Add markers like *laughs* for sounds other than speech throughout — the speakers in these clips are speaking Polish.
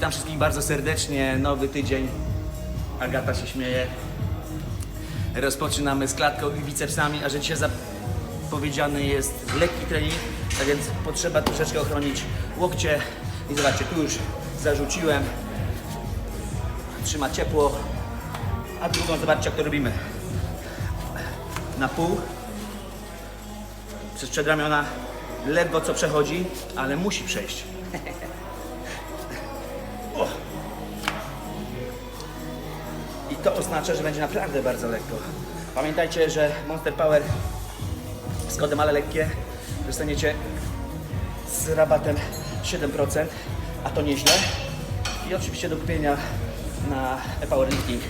Witam wszystkich bardzo serdecznie. Nowy tydzień. Agata się śmieje. Rozpoczynamy z klatką i bicepsami, a że dzisiaj zapowiedziany jest lekki trening, tak więc potrzeba troszeczkę ochronić łokcie. I zobaczcie, tu już zarzuciłem. Trzyma ciepło. A drugą zobaczcie jak to robimy. Na pół. Przez przedramiona ledwo co przechodzi, ale musi przejść. *laughs* to oznacza, że będzie naprawdę bardzo lekko. Pamiętajcie, że Monster Power z kodem ale lekkie dostaniecie z rabatem 7%, a to nieźle. I oczywiście do kupienia na e-Powerlifting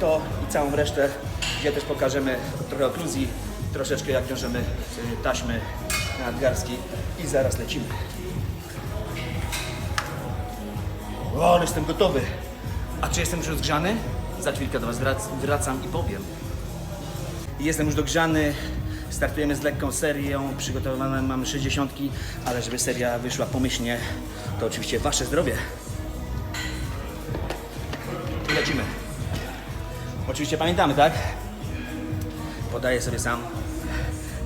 to i całą resztę, gdzie też pokażemy trochę okluzji, troszeczkę jak wiążemy y, taśmy nadgarstki i zaraz lecimy. O, ale jestem gotowy. A czy jestem już rozgrzany? Za chwilkę do Was wrac- wracam i powiem. Jestem już dogrzany. Startujemy z lekką serią. Przygotowane mamy 60, ale żeby seria wyszła pomyślnie, to oczywiście Wasze zdrowie. Lecimy. Oczywiście pamiętamy, tak? Podaję sobie sam,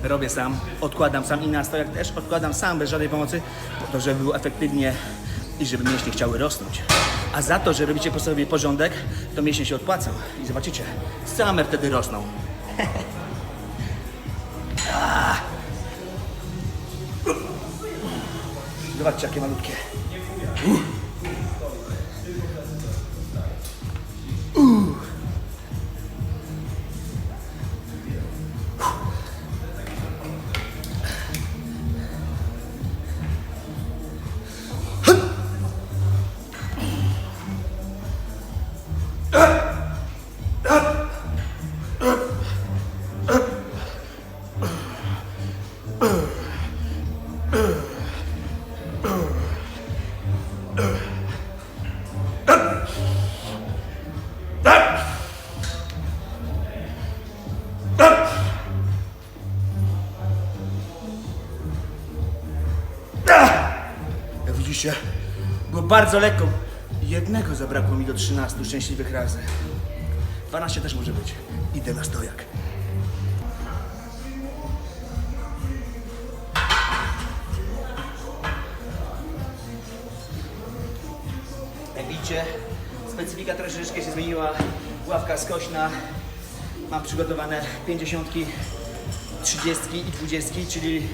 robię sam, odkładam sam i na stojak też odkładam sam bez żadnej pomocy, po to, żeby było efektywnie i żeby mięśnie chciały rosnąć. A za to, że robicie po sobie porządek, to mięśnie się opłacą. I zobaczycie, same wtedy rosną. *laughs* Zobaczcie, jakie malutkie. Jak bardzo lekko. Jednego zabrakło mi do 13 szczęśliwych razy. 12 też może być. Idę na stojak. Jak widzicie, specyfika troszeczkę się zmieniła. Ławka skośna. Mam przygotowane 50, 30 i 20, czyli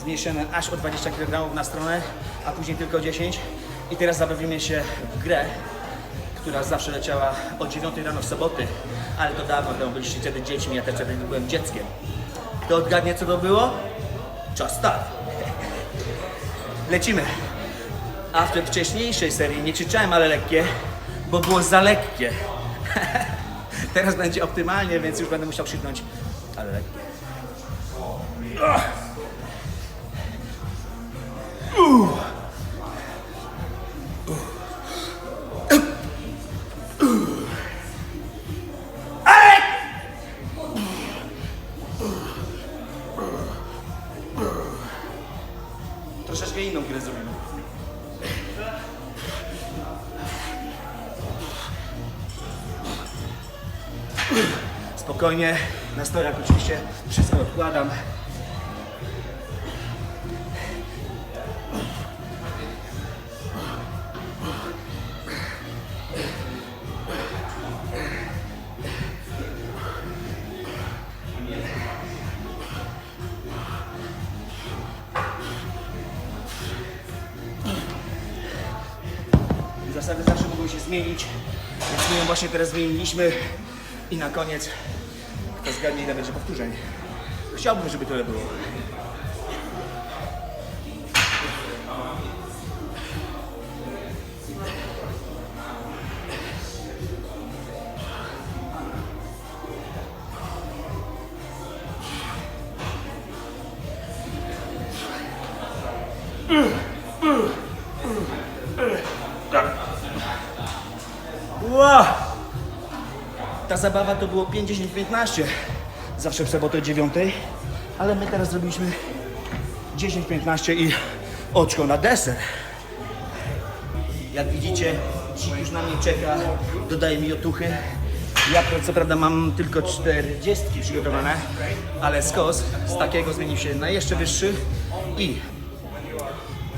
zmniejszymy aż o 20 kg na stronę, a później tylko 10. I teraz zabawimy się w grę, która zawsze leciała o 9 rano w soboty, ale to dawno temu byliście wtedy dziećmi, ja też wtedy byłem dzieckiem. Kto odgadnie co to było? Czas *laughs* start. Lecimy. A w tej wcześniejszej serii nie krzyczałem, ale lekkie, bo było za lekkie. *laughs* Teraz będzie optymalnie, więc już będę musiał krzyknąć, ale lekkie. Troszeczkę Spokojnie, na stojak oczywiście wszystko odkładam. Zasady zawsze mogą się zmienić, więc my ją właśnie teraz zmieniliśmy i na koniec kto zgadnie ile będzie powtórzeń. Chciałbym, żeby tyle było. Wow! Ta zabawa to było 50-15. Zawsze w sobotę o 9. Ale my teraz zrobiliśmy 10-15 i oczko na deser. Jak widzicie, dzik już na mnie czeka, dodaje mi otuchy. Ja co prawda mam tylko 40 przygotowane, ale skos z takiego zmienił się na jeszcze wyższy i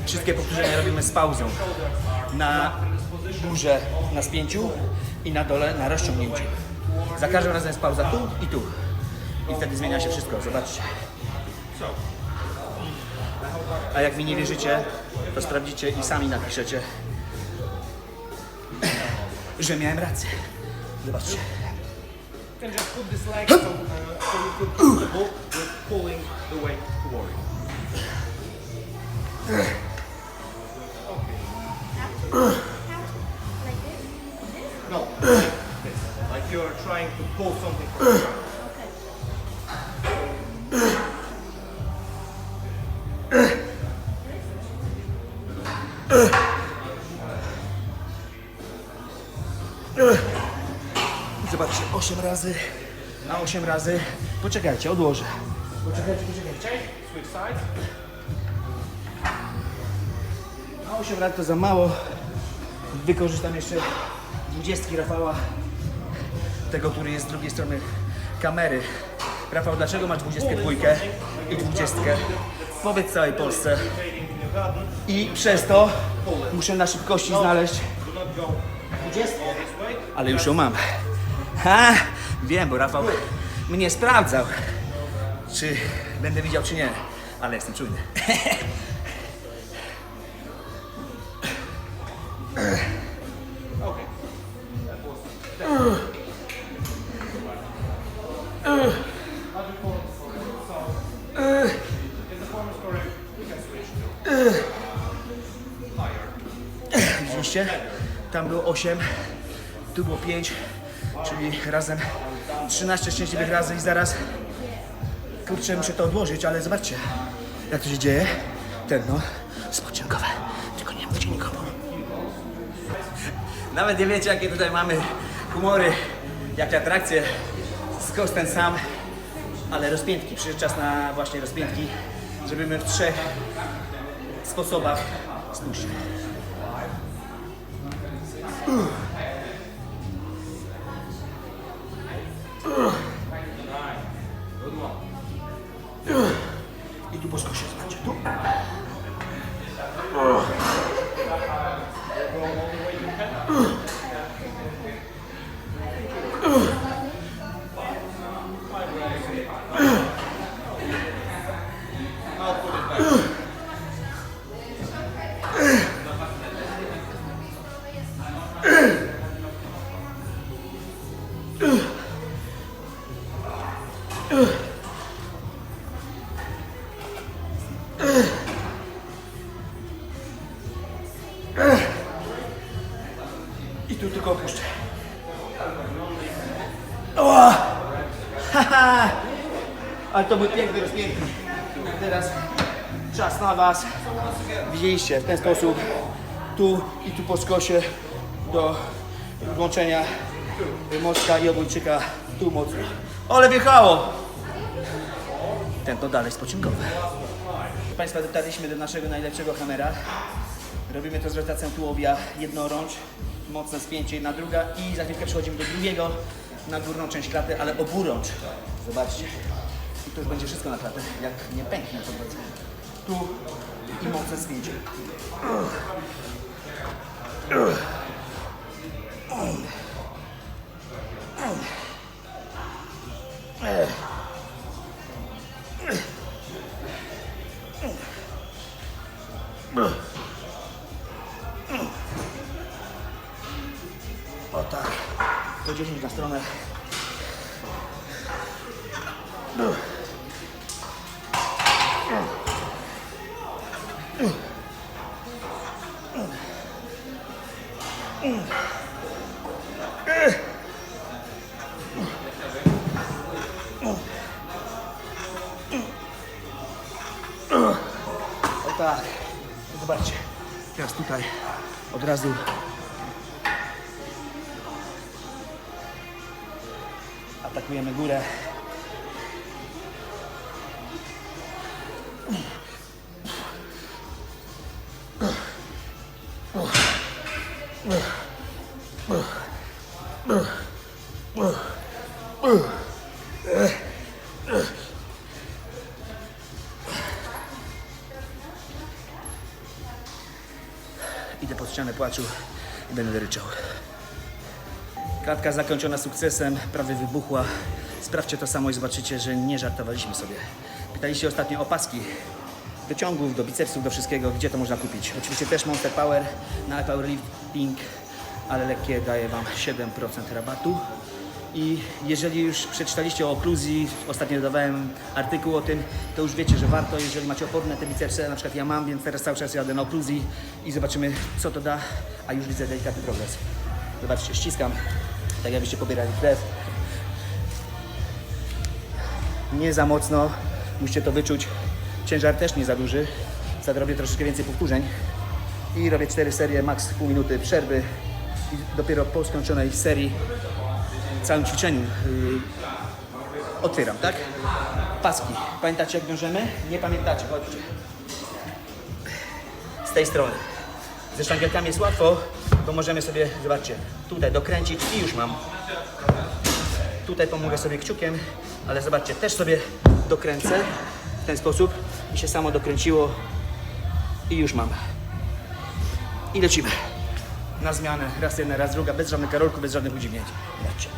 wszystkie powtórzenia robimy z pauzą. Na górze na spięciu i na dole na rozciągnięciu. Za każdym razem jest pauza tu i tu. I wtedy zmienia się wszystko, zobaczcie. A jak mi nie wierzycie, to sprawdzicie i sami napiszecie, że miałem rację. Zobaczcie. You can just put this leg so, uh, so you feel comfortable with pulling the weight forward. No, this. Like you're trying to pull something from the ground. 8 razy na 8 razy. Poczekajcie, odłożę. Poczekajcie, poczekajcie. Switch sides. Na 8 razy to za mało. Wykorzystam jeszcze 20 Rafała, tego, który jest z drugiej strony kamery. Rafał, dlaczego masz 22 i 20? Powiedz całej Polsce. I przez to muszę na szybkości znaleźć Do not go 20, this way. ale już ją mam. Wiem, bo Rafał mnie sprawdzał, czy będę widział, czy nie, ale jestem czujny. Widzieliście? Tam było 8, tu było 5, czyli razem 13 szczęśliwych razy i zaraz kurczę muszę to odłożyć, ale zobaczcie jak to się dzieje. Tętno spoczynkowe, tylko nie mówcie nikomu. Nawet nie wiecie jakie tutaj mamy humory, jakie atrakcje. Skos ten sam, ale rozpiętki. Przyszedł czas na właśnie rozpiętki, żeby my w trzech sposobach. I tu po skosie znacie, to był piękny rozpiętki. Teraz czas na Was. Widzieliście w ten sposób tu i tu po skosie do włączenia mocka i obojczyka tu mocno. Ale wjechało! Ten to dalej spociągowy. Proszę Państwa, dotarliśmy do naszego najlepszego hamera. Robimy to z rotacją tułowia jednorącz, mocne spięcie jedna druga i za chwilkę przechodzimy do drugiego na górną część klaty, ale oburącz. Zobaczcie. To już będzie wszystko na klatę, jak nie pęknie po drodze. Tu i mocne spięcie. O tak. Po 10 na stronę. Tak. Zobaczcie. Teraz tutaj od razu atakujemy górę. Idę pod ścianę płaczu i będę ryczał. Klatka zakończona sukcesem, prawie wybuchła. Sprawdźcie to samo i zobaczycie, że nie żartowaliśmy sobie. Pytaliście ostatnio o paski do ciągów, do bicepsów, do wszystkiego, gdzie to można kupić. Oczywiście też Monster Power na Powerlifting, ale lekkie daje Wam 7% rabatu. I jeżeli już przeczytaliście o okluzji, ostatnio dodawałem artykuł o tym, to już wiecie, że warto, jeżeli macie oporne te bicepsy, na przykład ja mam, więc teraz cały czas jadę na okluzji i zobaczymy, co to da, a już widzę delikatny progres. Zobaczcie, ściskam, tak jakbyście pobierali krew. Nie za mocno, musicie to wyczuć. Ciężar też nie za duży, zrobię troszeczkę więcej powtórzeń i robię cztery serie, maks pół minuty przerwy i dopiero po skończonej serii całym ćwiczeniu yy, otwieram, tak? Paski. Pamiętacie jak wiążemy? Nie pamiętacie, chodźcie. Z tej strony. Ze sztangielkami jest łatwo, bo możemy sobie, zobaczcie, tutaj dokręcić i już mam. Tutaj pomogę sobie kciukiem, ale zobaczcie, też sobie dokręcę w ten sposób i się samo dokręciło i już mam. I lecimy. Na zmianę, raz jedna, raz druga, bez żadnych karolków, bez żadnych udziwnień. Zobaczcie.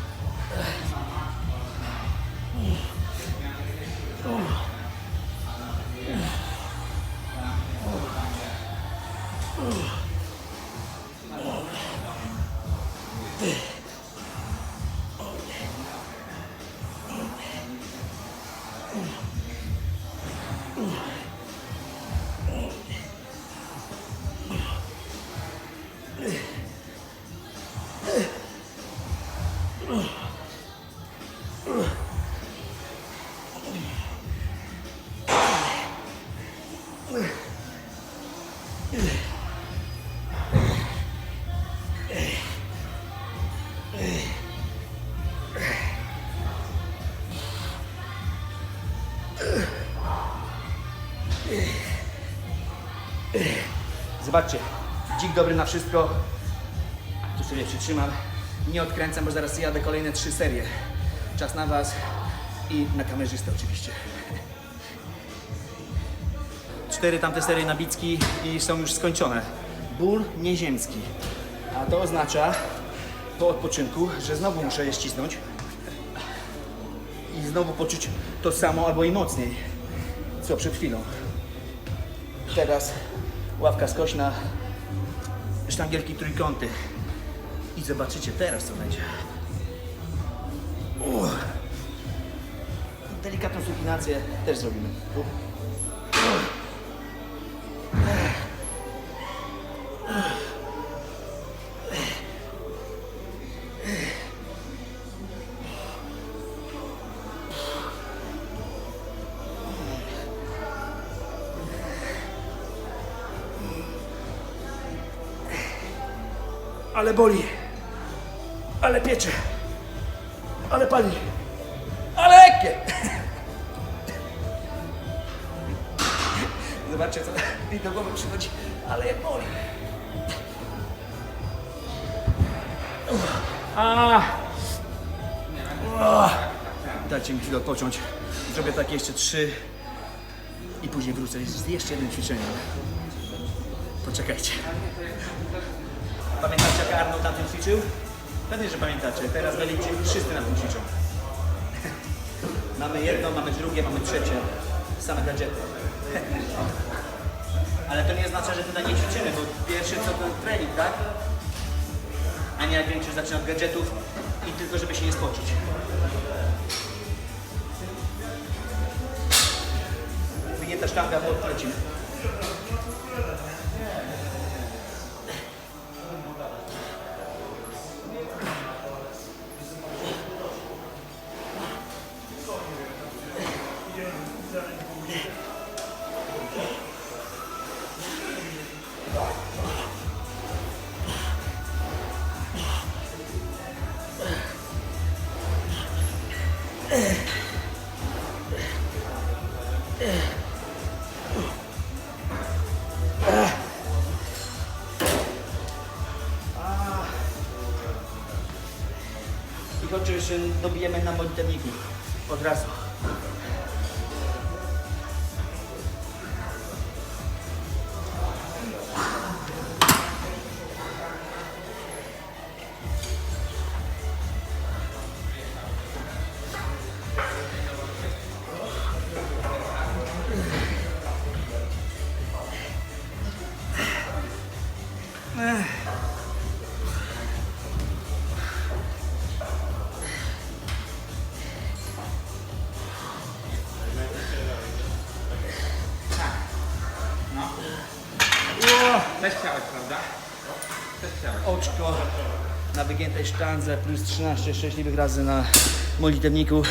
Ugh. Zobaczcie, dzik dobry na wszystko. Tu sobie przytrzymam. Nie odkręcam, bo zaraz jadę kolejne trzy serie. Czas na Was i na kamerzystę oczywiście. *laughs* Cztery tamte serie na bicki i są już skończone. Ból nieziemski. A to oznacza po odpoczynku, że znowu muszę je ścisnąć i znowu poczuć to samo albo i mocniej, co przed chwilą. Teraz ławka skośna, sztangielki trójkąty. I zobaczycie teraz, co będzie. Uff. Delikatną supinację też zrobimy. Tu. Ale boli. Ale piecze. Ale pali. Ale lekkie. *laughs* Zobaczcie, co mi do głowy przychodzi. Ale jak boli. A. Dajcie mi chwilę odpocząć. Zrobię takie jeszcze trzy i później wrócę z jeszcze jednym ćwiczeniem. Poczekajcie. Pamiętacie jak Arnold na tym ćwiczył? Pewnie, że pamiętacie. Teraz będziecie wszyscy na tym ćwiczą. mamy jedno, mamy drugie, mamy trzecie. Same gadżety. Ale to nie oznacza, że tutaj nie ćwiczymy, bo pierwszy co to trening, tak? A nie jak większość zaczyna od gadżetów i tylko żeby się nie spocić. Winięta sztanga, bo lecimy. I oczywiście dobijemy na modlitewniku od razu. Oczko na wygiętej sztandze plus 13 szczęśliwych razy na molitewniku.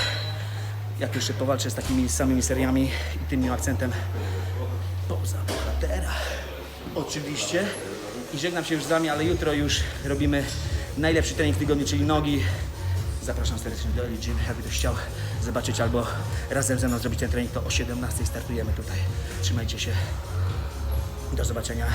Jak jeszcze powalczę z takimi samymi seriami i tym akcentem poza bohatera. Oczywiście. I żegnam się już z Wami, ale jutro już robimy najlepszy trening w tygodniu, czyli nogi. Zapraszam serdecznie do Elite Gym, jakby ktoś chciał zobaczyć albo razem ze mną zrobić ten trening, to o 17 startujemy tutaj. Trzymajcie się. Do zobaczenia.